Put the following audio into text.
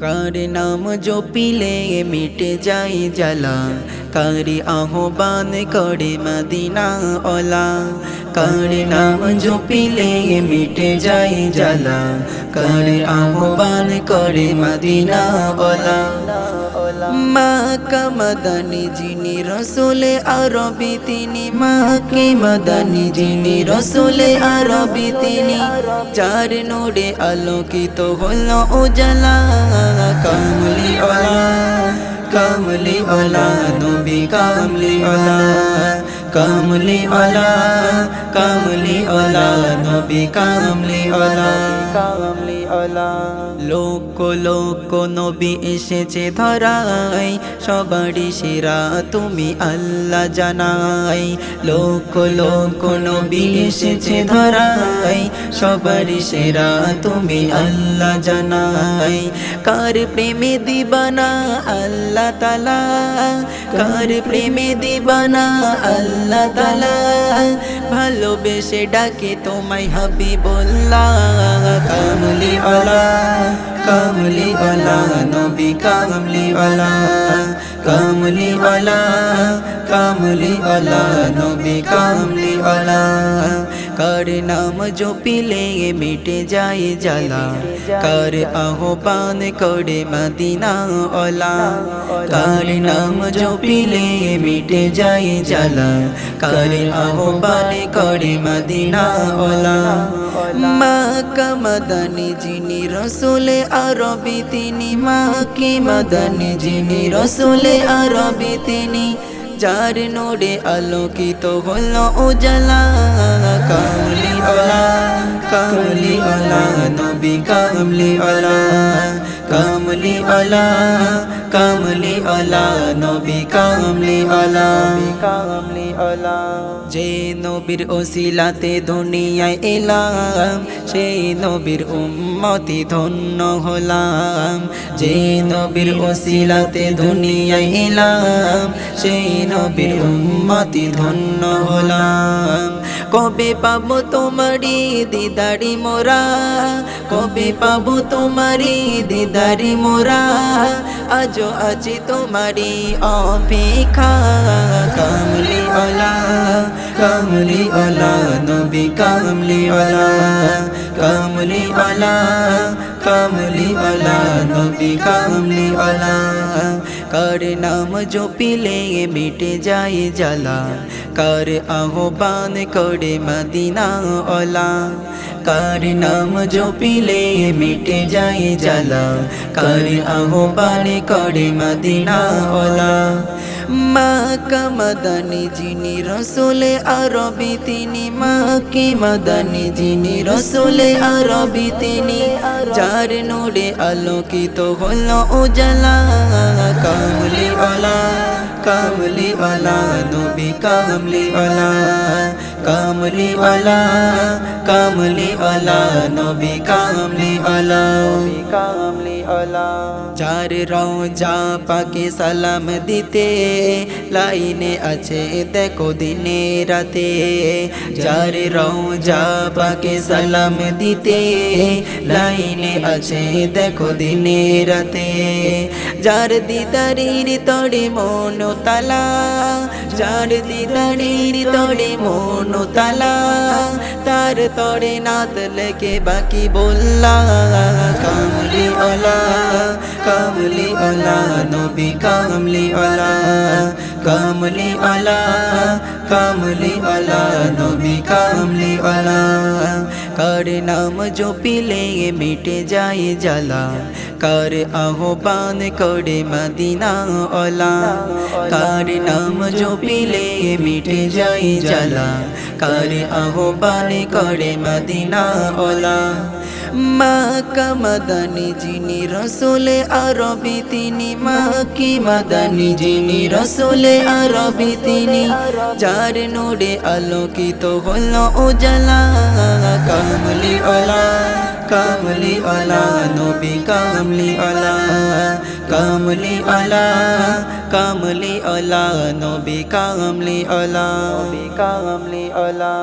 কার নাম জপিলে মিটে যায় জ্বালা। কারি আহ্বান করে মদিনা ওলা কার নাম জপিলে মিটে যায় জ্বালা। কার আহ্বান করে মদিনা ওলা মা কামাদানি যিনি রসুলে আরবি তিনি। মা কে মাদানি যিনি রসুলে আরবি তিনি। চার নোড়ে আলোকিত হল উজালা। কামলি ওলা কামলি ওলা নবী কামলি ওলা কামলি ওলা কামলি ওলা নবী কামলি ওলা কামলি ওলা লোক লোক, নবী এসেছে ধরাই সবারই সেরা তুমি আল্লাহ জানাই লোক লোক, নবী এসেছে ধরাই সবারই সেরা তুমি আল্লাহ জানাই কার প্রেমে দিবানা আল্লাহ তালা, কার প্রেমে দিবানা আল্লাহ তালা ভালোবেসে ডাকে তোমায় হাবি বললা কামলি আলা কামলি আলা নবী কামলি আলা কামলি আলা কামলি আলা নবী কামলি আলা কার নাম জপিলে মিটে যায় জ্বালা কার আহ্বান করে মদিনা ওলা কার নাম জপিলে মিটে যায় জ্বালা কার আহ্বান করে মদিনা ওলা মা কামাদানি যিনি রসুলে আরবি তিনি মা কি মাদানি যিনি রসুলে আরবি তিনি যার নোড়ে আলোকিত হলো উজালা। কামলি ওলা কামলি ওলা নবী কামলি ওলা কামলি ওলা কামলি ওলা নবী কামলি ওলা কামলি ওলা যে নবীর ওসিলাতে দুনিয়ায় এলাম সেই নবীর উম্মতি ধন্য হলাম। যে নবীর ওসিলাতে দুনিয়ায় এলাম সেই নবীর উম্মতি ধন্য হলাম। কবে পাবো তোমারি দিদারি মোরা? কবে পাবো তোমারি দিদারি মোরা? আজও আছি তোমারি অপেক্ষা। কামলি ওলা কামলি ওলা নবী কামলি ওলা কামলি ওলা কামলি ওলা নবী কামলি ওলা কার নাম জপিলে মিটে যায় জ্বালা, কার আহ্বান করে মদিনা ওলা কার নাম জপিলে মিটে যায় জ্বালা, কার আহ্বান করে মদিনা ওলা মা কামাদানি যিনি রসুলে আরবি তিনি মা কি মাদানি যিনি রসুলে আরবি তিনি, যার নোড়ে আলোকিত হল উজালা। কামলি ওলা কামলি ওলা নবী কামলি ওলা কামলি ওলা কামলি ওলা নবী কামলি ওলা কামলি ওলা যার রওজা পাকে সালাম দিতে, লাইনে আছে দেখো দিনে রাতে। যার রওজা পাকে সালাম দিতে, লাইনে আছে দেখো দিনে রাতে। যার দিদারির তড়ে মন তালা, যার দিদারির তড়ে মন তালা তার তড়ে নাত লেকে বাকি বললা কামলি ওলা কামলি ওলা নবী কামলি ওলা কামলি ওলা কামলি ওলা নবী কামলি ওলা কার নাম জপিলে মিটে যায় জ্বালা, কার আহ্বান করে মদিনা ওলা কার নাম জপিলে মিটে যায় জ্বালা কার আহ্বান করে মদিনা ওলা মা কামাদানি যিনি রসুলে আরবি তিনি মা কি মাদানি যিনি রসুলে আরবি তিনি যার নোড়ে আলোকিত হল উজালা কামলি ওলা কামলি ওলা নবী কামলি ওলা কামলি আলা কামলি আলা নবী কামলি আলা নবী কামলি ওলা